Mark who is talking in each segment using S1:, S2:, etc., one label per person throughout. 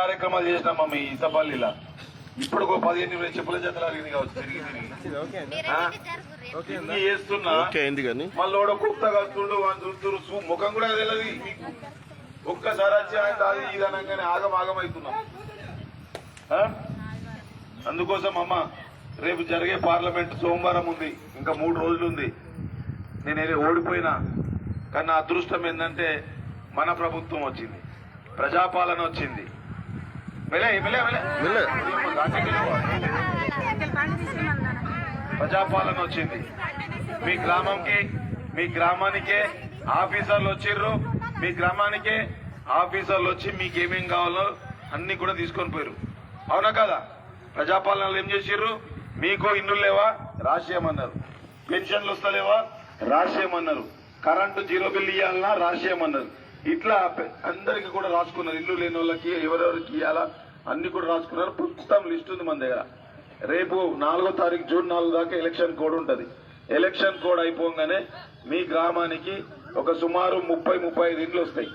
S1: కార్యక్రమాలు చేసినామా మీ ఇతపల్లిలా. ఇప్పుడు ఒక పదిహేను వేల చెప్పుల జతలు అడిగింది కావచ్చు తిరిగి తిరిగి. చేస్తున్నా.
S2: ఓకే అయింది కానీ?
S1: మళ్ళీ కూడా కలుస్తుండు వాళ్ళు చూస్తున్నారు సు- ముఖం కూడా తెలియదు ఒక్కసారి వచ్చి ఆయన అది ఇది అనగానే ఆగం ఆగం అవుతున్నాం. ఆ? అందుకోసం అమ్మ రేపు జరిగే పార్లమెంట్ సోమవారం ఉంది. ఇంకా మూడు రోజులు ఉంది. నేను ఏదో ఓడిపోయినా. కానీ నా అదృష్టం ఏంటంటే మన ప్రభుత్వం వచ్చింది. ప్రజాపాలన వచ్చింది వెళ్ళే వెళ్ళే వెళ్ళే
S2: వెళ్ళే.
S1: ప్రజాపాలన వచ్చింది. మీ గ్రామంకి మీ గ్రామానికే ఆఫీసర్లు వచ్చిర్రు. మీ గ్రామానికే ఆఫీసర్లు వచ్చి మీకు ఏమేం కావాలో అన్ని కూడా తీసుకొని పోయారు అవునా కదా? ప్రజాపాలనలో ఏం చేసిర్రు? మీకు ఇల్లు లేవా? రాసేయమన్నారు పెన్షన్లు వస్తలేవా? రాసేయమన్నారు కరెంటు జీరో బిల్ ఇవ్వాలన్నా రాసేయమన్నారు ఇట్లా అందరికి కూడా రాసుకున్నారు. ఇల్లు లేని వాళ్ళకి ఎవరెవరికి ఇవ్వాలా అన్ని కూడా రాసుకున్నారు. మొత్తం లిస్ట్ ఉంది మన దగ్గర. రేపు నాలుగో తారీఖు జూన్ నాలుగు దాకా ఎలక్షన్ కోడ్ ఉంటుంది. ఎలక్షన్ కోడ్ అయిపోగానే మీ గ్రామానికి ఒక సుమారు ముప్పై ముప్పై ఐదు ఇండ్లు వస్తాయి.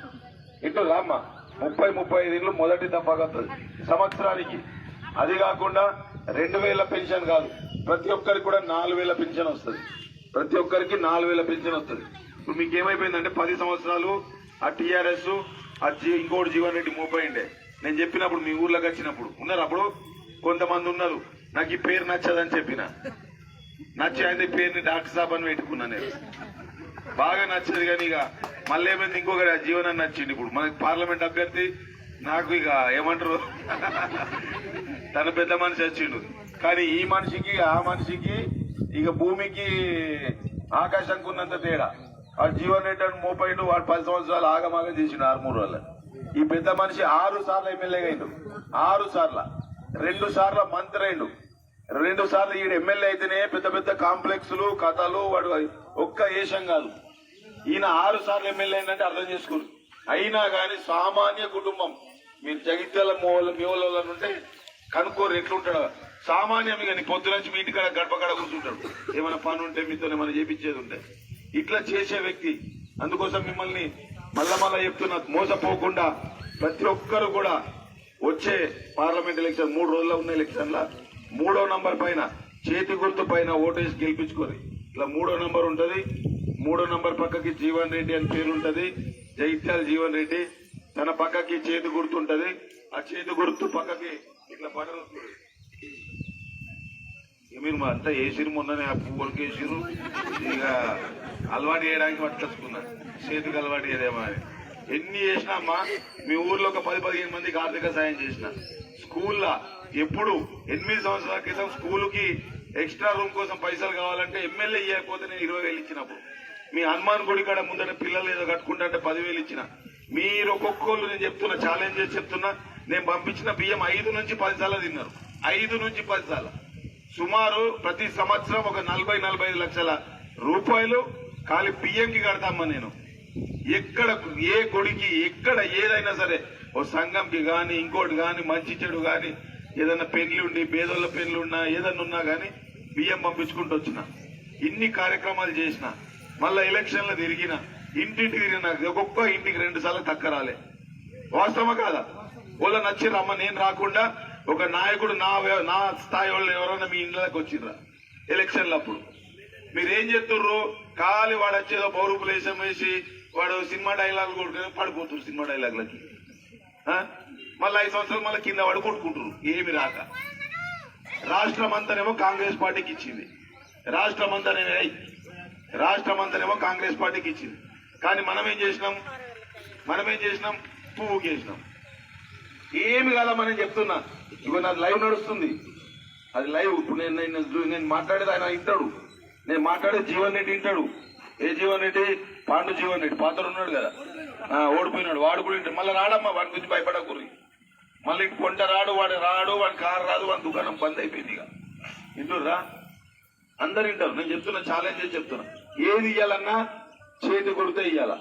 S1: ఇటు రామ్మ ముప్పై ముప్పై ఐదు ఇండ్లు మొదటి దఫాగా వస్తుంది. సంవత్సరానికి. అది కాకుండా రెండు వేల పెన్షన్ కాదు. ప్రతి ఒక్కరికి కూడా నాలుగు వేల పెన్షన్ వస్తుంది. ప్రతి ఒక్కరికి నాలుగు వేల పెన్షన్ వస్తుంది. ఇప్పుడు మీకు ఏమైపోయిందంటే పది సంవత్సరాలు ఆ టీఆర్ఎస్ ఆ ఇంకోటి జీవన్ రెడ్డి మోపోయిండే నేను చెప్పినప్పుడు మీ ఊర్లోకి వచ్చినప్పుడు. ఉన్నారు అప్పుడు కొంతమంది ఉన్నారు. నాకు ఈ పేరు నచ్చదని చెప్పిన. నచ్చి ఆయన పేరుని డాక్టర్ సాబ్ అని పెట్టుకున్నా నేను. బాగా నచ్చదు కానీ ఇక మళ్ళీ ఏమైంది? ఇంకొకటి ఆ జీవనాన్ని నచ్చింది ఇప్పుడు. మనకి పార్లమెంట్ అభ్యర్థి నాకు ఇక ఏమంటారు? తన పెద్ద మనిషి వచ్చిండు. కానీ ఈ మనిషికి ఆ మనిషికి ఇక భూమికి ఆకాశంకున్నంత తేడా. వాడు జీవన్ రెడ్డి అని మోపైండు వాడు పది సంవత్సరాలు ఆగమాగం చేసిండు ఆరుమూరు వల్ల ఈ పెద్ద మనిషి ఆరు సార్లు ఎమ్మెల్యేగా అయిండు. ఆరు సార్ల. రెండు సార్ల మంత్రి అయిండు. రెండు సార్లు ఈడు ఎమ్మెల్యే అయితేనే పెద్ద పెద్ద కాంప్లెక్స్లు కథలు వాడు ఒక్క ఏషం కాదు. ఈయన ఆరు సార్లు ఎమ్మెల్యే అయిందంటే అర్థం చేసుకోరు అయినా కానీ సామాన్య కుటుంబం మీరు జగిత్యాల మూల మీవల ఉంటే కనుక్కోరు ఎట్లుంటాడు. సామాన్యం ఇక నీ పొద్దు నుంచి మీ ఇంటికాడ గడప గడ కూర్చుంటాడు. ఏమైనా పని ఉంటే మీతో ఏమైనా చేపించేది ఉంటే. ఇట్లా చేసే వ్యక్తి. అందుకోసం మిమ్మల్ని మళ్ళా మళ్ళా చెప్తున్నా మోసపోకుండా ప్రతి ఒక్కరు కూడా వచ్చే పార్లమెంట్ ఎలక్షన్ మూడు రోజుల్లో ఉన్న ఎలక్షన్ల మూడో నంబర్ పైన చేతి గుర్తు పైన ఓటేసి గెలిపించుకొని ఇట్లా మూడో నంబర్ ఉంటుంది మూడో నంబర్ పక్కకి జీవన్ రెడ్డి అని పేరు ఉంటుంది జైత్యాల జీవన్ రెడ్డి తన పక్కకి చేతి గుర్తు ఉంటది ఆ చేతి గుర్తు పక్కకి ఇట్లా బటన్ మీరు మా అంతా వేసిరు మొన్ననే ఆ పువ్వులకి వేసిరు. ఇక అలవాటు చేయడానికి పట్టుకొచ్చుకున్నా చేతికి అలవాటు చేయదేమో అని ఎన్ని చేసినా అమ్మా మీ ఊర్లో ఒక పది పదిహేను మందికి ఆర్థిక సాయం చేసిన. స్కూల్లో ఎప్పుడు ఎనిమిది సంవత్సరాల క్రితం స్కూల్కి ఎక్స్ట్రా రూమ్ కోసం పైసలు కావాలంటే ఎమ్మెల్యే ఇవ్వకపోతే నేను ఇరవై వేలు ఇచ్చినప్పుడు. మీ హనుమాన్ గుడి కాడ ముందర పిల్లలు ఏదో కట్టుకుంటే పదివేలు ఇచ్చిన. మీరు ఒక్కొక్కళ్ళు నేను చెప్తున్నా ఛాలెంజ్ చెప్తున్నా నేను పంపించిన బియ్యం ఐదు నుంచి పది సార్లు తిన్నారు. ఐదు నుంచి పది సార్లు. సుమారు ప్రతి సంవత్సరం ఒక నలభై నలభై ఐదు లక్షల రూపాయలు ఖాళీ బియ్యంకి కడతామ్మా నేను. ఎక్కడ ఏ గుడికి ఎక్కడ ఏదైనా సరే ఓ సంఘంకి కానీ ఇంకోటి కానీ మంచి చెడు కానీ ఏదైనా పెళ్ళి ఉండి పేదోళ్ళ పెళ్ళి ఉన్నా ఏదన్నా ఉన్నా కానీ బియ్యం పంపించుకుంటూ వచ్చిన. ఇన్ని కార్యక్రమాలు చేసిన. మళ్ళా ఎలక్షన్లు తిరిగిన. ఇంటింటికి తిరిగిన. ఒక్కొక్క ఇంటికి రెండు సార్లు తక్క రాలే వాస్తవమా కాదా? వాళ్ళ నచ్చిరమ్మ నేను రాకుండా ఒక నాయకుడు నా నా స్థాయి వాళ్ళు ఎవరైనా మీ ఇంట్లోకి వచ్చిండ్రా? ఎలక్షన్లు అప్పుడు. మీరేం చేస్తుర్రు ఖాళీ వాడు వచ్చేదో పౌరుపులు వేసి వాడు సినిమా డైలాగులు కొట్టుకుని పడిపోతున్నారు సినిమా డైలాగులకి. మళ్ళీ ఐదు సంవత్సరాలు మళ్ళీ కింద పడి కొట్టుకుంటారు ఏమి రాక. రాష్ట్రం అంతానేమో కాంగ్రెస్ పార్టీకి ఇచ్చింది. రాష్ట్రం అంతానే రాష్ట్రం అంతానేమో కాంగ్రెస్ పార్టీకి ఇచ్చింది. కానీ మనం ఏం చేసినాం? మనం ఏం చేసినాం? పువ్వు చేసినాం ఏమి కాదమ్మా నేను చెప్తున్నా. ఇగో నాది లైవ్ నడుస్తుంది. అది లైవ్. ఇప్పుడు నేను నేను నేను మాట్లాడేది ఆయన వింటాడు నేను మాట్లాడేది జీవన్ రెడ్డి వింటాడు ఏ జీవన్ రెడ్డి? పాండు జీవన్ రెడ్డి. పాత్ర ఉన్నాడు కదా. ఓడిపోయినాడు. వాడు కూడా వింటాడు మళ్ళీ రాడమ్మా వాడి గురించి భయపడకూరి మళ్ళీ కొంట రాడు వాడు రాడు వాడి కారు రాదు వాడి దుకాణం బంద్ అయిపోయింది ఇక. వింటుర్రా అందరు వింటారు నేను చెప్తున్నా ఛాలెంజ్ చెప్తున్నా. ఏది ఇయ్యాలన్నా చేతి కొడితే ఇయ్యాలా.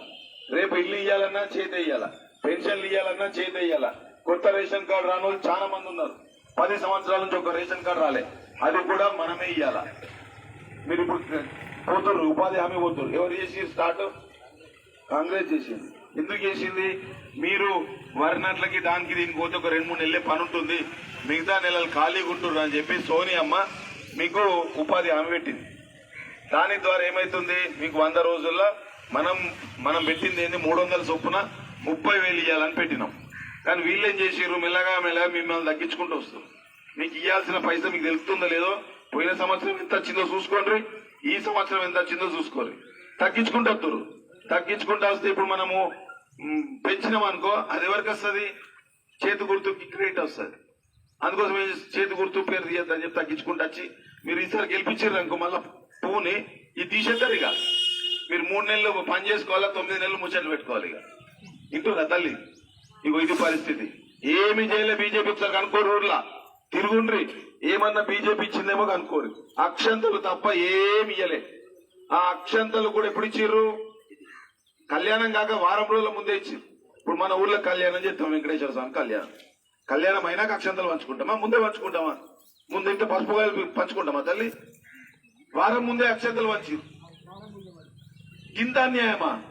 S1: రేపు ఇల్లు ఇయ్యాలన్నా చేతి ఇయ్యాలా. పెన్షన్లు ఇయ్యాలన్నా చేతి ఇయ్యాలా. కొత్త రేషన్ కార్డు రాని వాళ్ళు చాలా మంది ఉన్నారు. పది సంవత్సరాల నుంచి ఒక రేషన్ కార్డు రాలే. అది కూడా మనమే ఇవ్వాల మీరు ఇప్పుడు పోతుర్రు ఉపాధి హామీ పోతుర్రు. ఎవరు చేసి స్టార్ట్? కాంగ్రెస్ చేసింది. ఎందుకు చేసింది? మీరు వరినట్లకి దానికి దీనికి పోతే ఒక రెండు మూడు నెలలే పని ఉంటుంది. మిగతా నెలలు ఖాళీగా ఉంటున్నారు అని చెప్పి సోని అమ్మ మీకు ఉపాధి హామీ పెట్టింది. దాని ద్వారా ఏమైతుంది? మీకు వంద రోజుల్లో మనం మనం పెట్టింది ఏంది? మూడు వందల చొప్పున ముప్పై వేలు ఇవ్వాలని పెట్టినాం. కానీ వీళ్ళేం ఏం చేసారు మెల్లగా మెల్లగా మిమ్మల్ని తగ్గించుకుంటూ వస్తారు మీకు ఇవ్వాల్సిన పైసా మీకు తెలుస్తుందో లేదో పోయిన సంవత్సరం ఎంత వచ్చిందో చూసుకోండి. ఈ సంవత్సరం ఎంత వచ్చిందో చూసుకోండి. తగ్గించుకుంటూ వస్తారు తగ్గించుకుంటూ వస్తే ఇప్పుడు మనము పెంచినాం అనుకో అది ఎవరికి వస్తుంది? చేతి గుర్తుకి క్రెడిట్ వస్తుంది. అందుకోసం ఏం చేతి గుర్తు పేరు తీయద్దని చెప్పి తగ్గించుకుంటూ వచ్చి మీరు ఈసారి గెలిపించారు అనుకో మళ్ళీ పువ్వుని ఇది తీసేస్తారు ఇక. మీరు మూడు నెలలు పని చేసుకోవాలా తొమ్మిది నెలలు ముచ్చట్లు పెట్టుకోవాలి ఇక. ఇంటూ తల్లి? ఇగో ఇది పరిస్థితి. ఏమి చేయలే బీజేపీ ఒకసారి కనుక్కోరు ఊర్లా. తిరుగుండ్రి. ఏమన్నా బీజేపీ ఇచ్చిందేమో కనుక్కోరు. అక్షంతలు తప్ప ఏమి ఇయ్యలే. ఆ అక్షంతలు కూడా ఎప్పుడు ఇచ్చిర్రు? కళ్యాణం కాక వారం రోజుల ముందే ఇచ్చి ఇప్పుడు మన ఊర్లో కళ్యాణం చేస్తాం వెంకటేశ్వర స్వామి కళ్యాణం. కళ్యాణం అయినాక అక్షంతలు పంచుకుంటామా? ముందే పంచుకుంటామా? ముందు ఇంట్లో పసుపు కాయలు పంచుకుంటామా తల్లి? వారం ముందే అక్షంతలు పంచి ఇంత అన్యాయమా?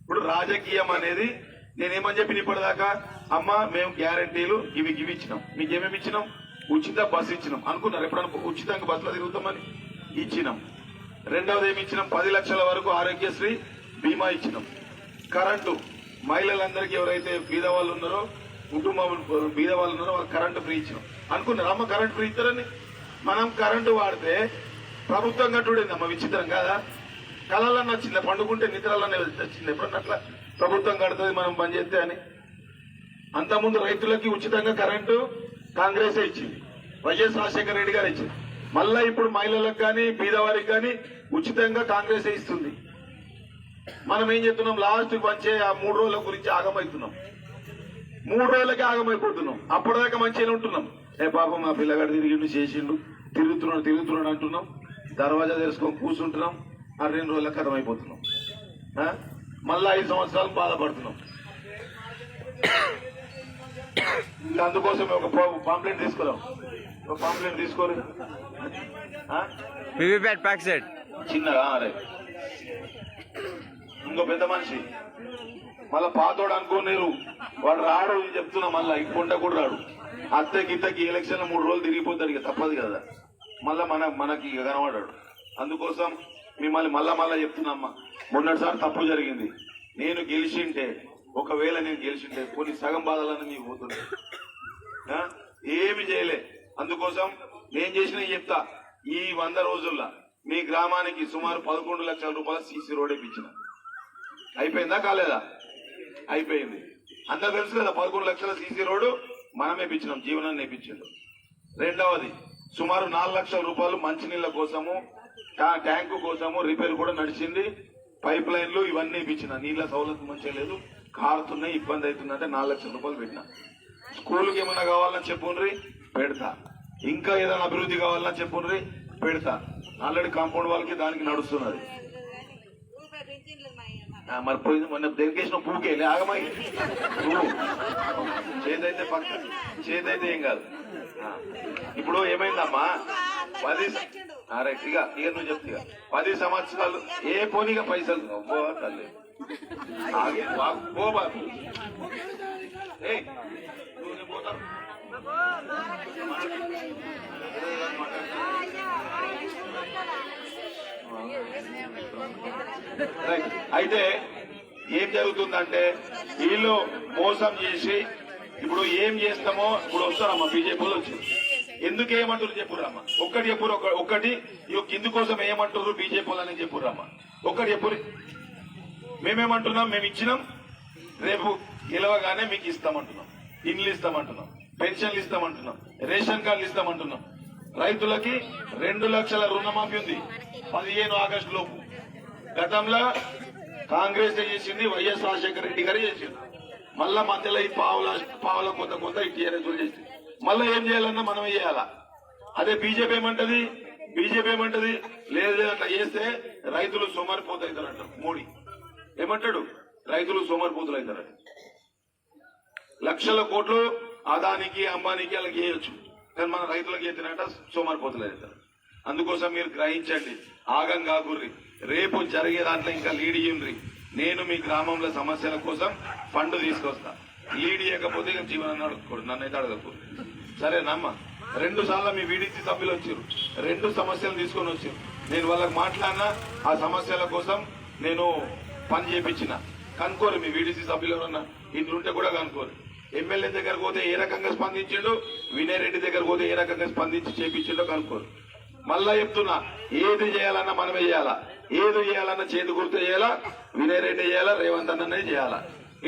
S1: ఇప్పుడు రాజకీయం అనేది నేనేమని చెప్పిన ఇప్పటిదాకా అమ్మ మేము గ్యారంటీలు ఇవి ఇవి ఇచ్చినాం. మీకు ఏమేమి ఇచ్చినాం? ఉచిత బస్సు ఇచ్చినాం. అనుకున్నారు? ఎప్పుడన్నా ఉచితంగా బస్సులో తిరుగుతామని? ఇచ్చినాం. రెండవది ఏమి ఇచ్చినాం? పది లక్షల వరకు ఆరోగ్యశ్రీ బీమా ఇచ్చినాం. కరెంటు. మహిళలందరికీ ఎవరైతే బీద వాళ్ళు ఉన్నారో కుటుంబం బీద వాళ్ళు ఉన్నారో వాళ్ళు కరెంటు ఫ్రీ ఇచ్చినాం. అనుకున్నారు? అమ్మ కరెంటు ఫ్రీ ఇస్తారని? మనం కరెంటు వాడితే ప్రభుత్వం కట్టుడేంది అమ్మ విచిత్రం కదా? కళలన్న వచ్చిందా? పండుకుంటే నిద్రలన్న వచ్చింది? ఎప్పుడన్నా అట్లా? ప్రభుత్వం కడుతుంది మనం పని చేస్తే అని. అంతకుముందు రైతులకి ఉచితంగా కరెంటు కాంగ్రెస్ ఇచ్చింది. వైఎస్ రాజశేఖర రెడ్డి గారు ఇచ్చింది. మళ్ళా ఇప్పుడు మహిళలకు కానీ బీదవారికి కానీ ఉచితంగా కాంగ్రెస్ ఇస్తుంది. మనం ఏం చెప్తున్నాం లాస్ట్ పంచే ఆ మూడు రోజుల గురించి ఆగమవుతున్నాం మూడు రోజులకి ఆగమైపోతున్నాం. అప్పటిదాకా మంచిగా ఉంటున్నాం. ఏ పాపం మా పిల్లగాడు తిరిగిండు చేసిండు. తిరుగుతున్నాడు తిరుగుతున్నాడు అంటున్నాం. దర్వాజా తెలుసుకొని కూర్చుంటున్నాం. ఆ రెండు రోజులకు అర్థమైపోతున్నాం మళ్ళా ఐదు సంవత్సరాలు బాధపడుతున్నాం. అందుకోసం ఒక పాంప్లెట్ తీసుకురాం. ఒక పాంప్లెట్ తీసుకోరు?
S2: VVPAT pack set.
S1: చిన్నగా అరే ఇంకో పెద్ద మనిషి. మళ్ళా పాతోడు అనుకోలేరు వాడు రాడు అని చెప్తున్నా మళ్ళా. ఇంకొంట కూడా రాడు. అత్త గిత్తకి ఎలక్షన్ మూడు రోజులు తిరిగిపోతాడు ఇక. తప్పదు కదా. మళ్ళా మన మనకి ఇక కనబడాడు. అందుకోసం మిమ్మల్ని మళ్ళా మళ్ళా చెప్తున్నామ్మా మొన్నటిసారి తప్పు జరిగింది. నేను గెలిచింటే ఒకవేళ నేను గెలిచింటే కొన్ని సగం బాధలన్నీ మీకు పోతుంది ఏమి చేయలే. అందుకోసం నేను చేసిన చెప్తా. ఈ వంద రోజుల్లో మీ గ్రామానికి సుమారు పదకొండు లక్షల రూపాయల సీసీ రోడ్ ఇప్పించిన. అయిపోయిందా కాలేదా? అయిపోయింది. అందరు తెలుసు కదా పదకొండు లక్షల సీసీ రోడ్డు మనమే ఇప్పించినాం జీవనాన్ని ఇప్పించాడు. రెండవది సుమారు నాలుగు లక్షల రూపాయలు మంచినీళ్ళ కోసము ట్యాంకు కోసము రిపేర్ కూడా నడిచింది. పైప్ లైన్లు ఇవన్నీ ఇప్పించిన. నీళ్ళ సౌలభ్యం మంచిగా లేదు. కారుతున్నాయి ఇబ్బంది అవుతుందంటే నాలుగు లక్షల రూపాయలు పెట్టిన. స్కూల్కి ఏమన్నా కావాలని చెప్పుండ్రి పెడతా. ఇంకా ఏదైనా అభివృద్ధి కావాలని చెప్పుండ్రి పెడతా. ఆల్రెడీ కాంపౌండ్ వాళ్ళకి దానికి నడుస్తున్నది. మరి పోయింది మొన్న దేనికేసిన పూకే ఆగమై పువ్వు చేదైతే పక్క చేదైతే ఏం కాదు. ఇప్పుడు ఏమైందమ్మా? పది అరే ఇక ఇక నువ్వు చెప్తా పది సంవత్సరాలు ఏ పోనీగా పైసలు. అబ్బో తల్లి. ఆగే, అయితే ఏం జరుగుతుందంటే వీళ్ళు మోసం చేసి ఇప్పుడు ఏం చేస్తామో ఇప్పుడు వస్తారమ్మా బీజేపీలో వచ్చింది ఎందుకు ఏమంటారు చెప్పురమ్మ ఒక్కటి చెప్పురు ఒక- ఒక్కటి ఇగో కింది కోసం ఏమంటారు బీజేపీ వాళ్ళని చెప్పురమ్మ ఒక్కటి చెప్పురు మేమేమంటున్నాం? మేము ఇచ్చినాం రేపు గెలవగానే మీకు ఇస్తామంటున్నాం. ఇండ్లు ఇస్తామంటున్నాం. పెన్షన్లు ఇస్తామంటున్నాం. రేషన్ కార్డులు ఇస్తామంటున్నాం. రైతులకి రెండు లక్షల రుణమాఫీ ఉంది. పదిహేను ఆగస్టు లోపు. గతంలో కాంగ్రెస్ చేసింది? వైఎస్ రాజశేఖర రెడ్డి గారు చేసింది మళ్ళా మధ్యలో ఈ పావుల పావుల కొంత కొంత ఈ టీఆర్ఎస్ చేసింది మళ్ళీ ఏం చేయాలన్నా మనం చేయాలా? అదే బీజేపీ ఏమంటది? బీజేపీ ఏమంటది? లేదు అట్లా చేస్తే రైతులు సోమరిపోతు అవుతారంట మోడీ. ఏమంటాడు? రైతులు సోమరిపోతులు అవుతారంట లక్షల కోట్లు అదానికి అంబానికి అలా చేయొచ్చు. కానీ మన రైతులకు ఎత్తినట్ట సోమరిపోతులు అవుతారు అందుకోసం మీరు గ్రహించండి. ఆగం కాకుర్రి. రేపు జరిగే దాంట్లో ఇంకా లీడ్ ఇయ్యండి నేను మీ గ్రామంలో సమస్యల కోసం ఫండ్ తీసుకొస్తా. లీడ్ ఇవ్వకపోతే ఇక జీవనాన్ని నన్ను అయితే అడగకు. సరేనమ్మా. రెండు సార్లు మీ వీడిసి సభ్యులు వచ్చారు. రెండు సమస్యలు తీసుకొని వచ్చారు. నేను వాళ్ళకి మాట్లాడినా ఆ సమస్యల కోసం నేను పని చేపించిన. కనుకోరు మీ వీడిసి సభ్యులు ఎవరన్నా. ఇంట్లో ఉంటే కూడా కనుకోరు ఎమ్మెల్యే దగ్గర పోతే ఏ రకంగా స్పందించిండు వినయ్ రెడ్డి దగ్గర పోతే ఏ రకంగా స్పందించి చేపించిండో కనుకోరు మళ్ళా చెప్తున్నా ఏది చేయాలన్నా మనమే చేయాలా? ఏది చేయాలన్నా చేతి గుర్తు చేయాలా? వినయ్ రెడ్డి చేయాలా? రేవంత్ అన్ననే చేయాలా?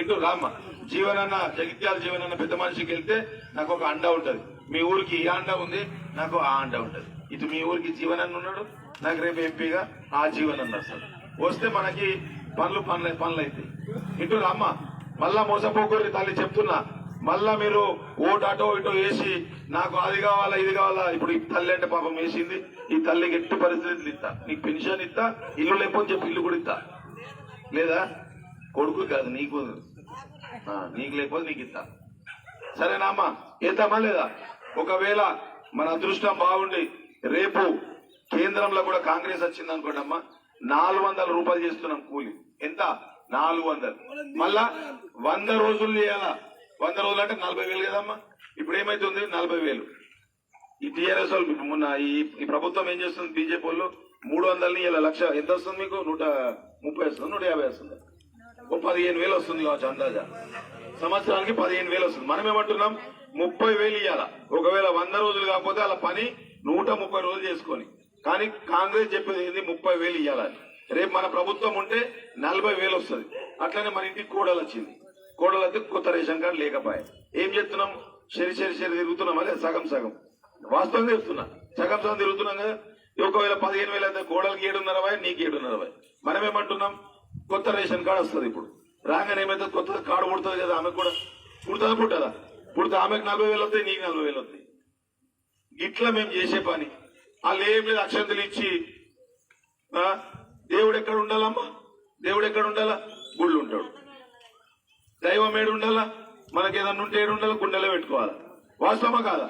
S1: ఇంటూ రామ్మ. జీవనన్న జగిత్యాల జీవనన్న పెద్ద మనిషికి వెళ్తే నాకు ఒక అండ ఉంటది. మీ ఊరికి ఈ అండ ఉంది నాకు ఆ అండ ఉంటది. ఇటు మీ ఊరికి జీవనన్న ఉన్నాడు నాకు రేపు ఎంపీగా ఆ జీవనన్న వస్తాడు. వస్తే మనకి పనులు పనులు పనులు అవుతాయి ఇటు రామ్మ మళ్ళా మోసపోకూరి తల్లి చెప్తున్నా. మళ్ళా మీరు ఓటు అటో ఇటో వేసి నాకు అది కావాలా ఇది కావాలా ఇప్పుడు ఈ తల్లి అంటే పాపం వేసింది ఈ తల్లికి ఎట్టి పరిస్థితులు ఇస్తా. నీకు పెన్షన్ ఇస్తా ఇల్లు లేకపోతే చెప్పి ఇల్లు కూడా ఇస్తా. లేదా? కొడుకు కాదు నీకు. నీకు లేకపోతే నీకు ఇస్తా. సరేనా అమ్మా ఇద్దామా లేదా? ఒకవేళ మన అదృష్టం బాగుండి రేపు కేంద్రంలో కూడా కాంగ్రెస్ వచ్చింది అనుకోండి అమ్మా నాలుగు వందల రూపాయలు చేస్తున్నాం కూలి. ఎంత? నాలుగు వందలు. మళ్ళా వంద రోజులు చేయాలా? వంద రోజులు అంటే నలభై వేలు కదమ్మా. ఇప్పుడు ఏమైతుంది? నలభై వేలు. ఈ టీఆర్ఎస్ వాళ్ళు ఇప్పుడు మొన్న ఈ ఈ ప్రభుత్వం ఏం చేస్తుంది? బీజేపీ వాళ్ళు మూడు వందలని ఇలా లక్ష ఎంత వస్తుంది మీకు? నూట ముప్పై వస్తుంది నూట యాభై వస్తుంది. పదిహేను వేలు వస్తుంది కావచ్చు అందాజా. సంవత్సరానికి పదిహేను వేలు వస్తుంది. మనం ఏమంటున్నాం? ముప్పై వేలు ఇవ్వాల ఒకవేళ వంద రోజులు కాకపోతే అలా పని నూట ముప్పై రోజులు చేసుకొని. కానీ కాంగ్రెస్ చెప్పేది ఏంది? ముప్పై వేలు ఇవ్వాలని రేపు మన ప్రభుత్వం ఉంటే నలభై వేలు వస్తుంది. అట్లనే మన ఇంటికి కోడలు వచ్చింది. కోడలు అయితే కొత్త రేషన్ కార్డు లేకపోయా. ఏం చేస్తున్నాం? శరి శరి శరి తిరుగుతున్నాం అదే సగం సగం. వాస్తవంగా చెప్తున్నా. సగం సగం తిరుగుతున్నాం కదా. ఒకవేళ పదిహేను వేలు అయితే కోడలకి ఏడున్నరవై నీకు ఏడున్నరవై మనం ఏమంటున్నాం? కొత్త రేషన్ కార్డు వస్తుంది ఇప్పుడు. రాగానే ఏమైతే కొత్త కార్డు పుడుతుంది కదా ఆమెకు కూడా పుడుతుందా పుట్టదా? పుడితే ఆమెకు నలభై వేలు వస్తాయి నీకు నలభై వేలు వస్తాయి. ఇట్లా మేము చేసే పని. వాళ్ళు ఏం లేదు అక్షంతలు ఇచ్చి ఆ, దేవుడు ఎక్కడ ఉండాలమ్మా? దేవుడు ఎక్కడ ఉండాలా? గుళ్ళు ఉంటాడు. దైవం ఏడు ఉండాలా? మనకి ఏదన్నా ఉంటే ఏడు ఉండాలా? గుండెలో పెట్టుకోవాలా? వాస్తవమా కాదా?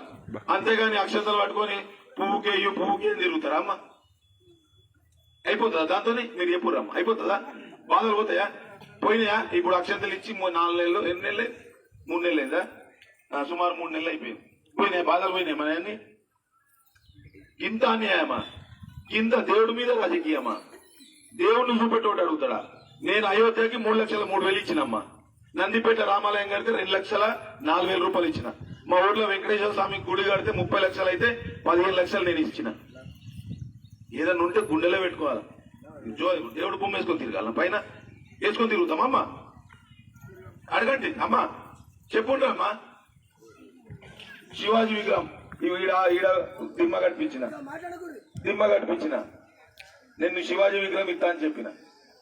S1: అంతేగాని అక్షంతలు పట్టుకొని పువ్వుకే అయ్యో పువ్వుకి తిరుగుతారా అమ్మా? అయిపోతుందా దాంతో మీరు చెప్పురమ్మా అయిపోతుందా? బాధలు పోతాయా? పోయినాయా? ఇప్పుడు అక్షంతలు ఇచ్చి నాలుగు నెలలు ఎన్ని నెలలు? మూడు నెలలు అయిందా సుమారు మూడు నెలలు అయిపోయింది. పోయినాయి? బాధలు పోయినాయి మన అన్ని? ఇంత అన్యాయమా? ఇంత దేవుడి మీద రాజకీయమా? దేవుడిని చూపెట్టోటి అడుగుతాడా? నేను అయోధ్యకి మూడు లక్షల మూడు వేలు ఇచ్చినమ్మా. నందిపేట రామాలయం కడితే రెండు లక్షల నాలుగు వేల రూపాయలు ఇచ్చిన. మా ఊర్లో వెంకటేశ్వర స్వామి గుడి కడితే ముప్పై లక్షలు అయితే పదిహేను లక్షలు నేను ఇచ్చిన. ఏదన్నా ఉంటే గుండెలో పెట్టుకోవాలి? జో దేవుడు బొమ్మ వేసుకొని తిరగాల. పైన వేసుకొని తిరుగుతామా అమ్మా? అడగండి అమ్మా. చెప్పుండ్రు అమ్మా. శివాజీ విగ్రహం. ఈడ ఈడ దిమ్మ కట్టించిన. దిమ్మ కట్టించిన. నేను శివాజీ విగ్రహం ఇస్తా అని చెప్పిన.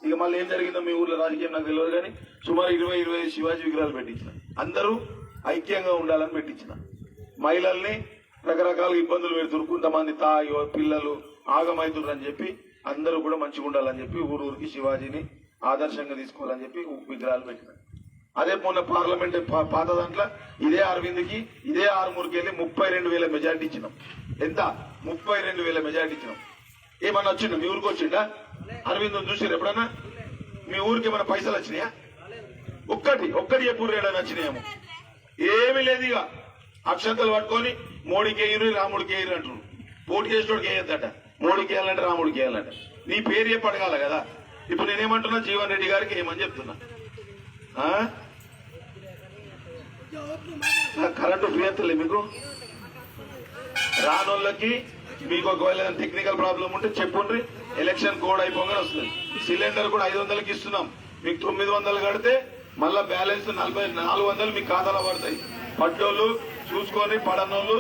S1: ఇక మళ్ళీ ఏం జరిగిందో మీ ఊర్లో రాజకీయం నాకు తెలియదు కానీ సుమారు ఇరవై ఇరవై ఐదు శివాజీ విగ్రహాలు పెట్టించిన. అందరూ ఐక్యంగా ఉండాలని పెట్టించిన. మహిళల్ని రకరకాల ఇబ్బందులు పెడుతున్నారు కొంతమంది తాగి పిల్లలు ఆగమవుతున్నారు అని చెప్పి అందరూ కూడా మంచిగా ఉండాలని చెప్పి ఊరు ఊరికి శివాజీని ఆదర్శంగా తీసుకోవాలని చెప్పి విగ్రహాలు పెట్టిన అదే మొన్న పార్లమెంట్ పాత దాంట్లో ఇదే అరవింద్కి ఇదే ఆరుమూరుకి వెళ్ళి ముప్పై రెండు వేల మెజార్టీ ఇచ్చినాం. ఎంత? ముప్పై రెండు వేల మెజార్టీ ఇచ్చినాం. ఏమన్నా వచ్చిండు? మీ ఊరికి వచ్చిండా? అరవింద్ చూసారు ఎప్పుడన్నా? మీ ఊరికి ఏమైనా పైసలు వచ్చినాయా? ఒక్కటి ఒక్కటి ఎప్పుడు రేడని వచ్చినాయేమో. ఏమీ లేదు ఇక. అక్షంతలు పట్టుకొని మోడీకి వేయరు రాముడికి వేయరు అంటారు పోటీ చేసేటోడికి వేయద్దట మోడీకి వేయాలంటే రాముడికి వేయాలంట నీ పేరు చెప్పి అడగాల కదా. ఇప్పుడు నేనేమంటున్నా? జీవన్ రెడ్డి గారికి ఏమని చెప్తున్నా? నాకు కరెంటు ఫ్రీ మీకు? రానోళ్ళకి మీకు ఒకవేళ టెక్నికల్ ప్రాబ్లం ఉంటే చెప్పుండ్రి. ఎలక్షన్ కోడ్ అయిపోగానే వస్తుంది. సిలిండర్ కూడా ఐదు వందలకి ఇస్తున్నాం. మీకు తొమ్మిది వందలు కడితే మళ్ళా బ్యాలెన్స్ నలభై నాలుగు వందలు మీ ఖాతాలో పడతాయి. పడ్డోళ్ళు చూసుకొని పడనోళ్ళు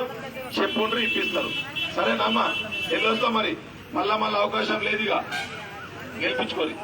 S1: చెప్పుండ్రి ఇప్పిస్తారు. సరేనమ్మా వెళ్ళొస్తాం మరి? మళ్ళా మళ్ళీ అవకాశం లేదు ఇక గెలిపించుకోరి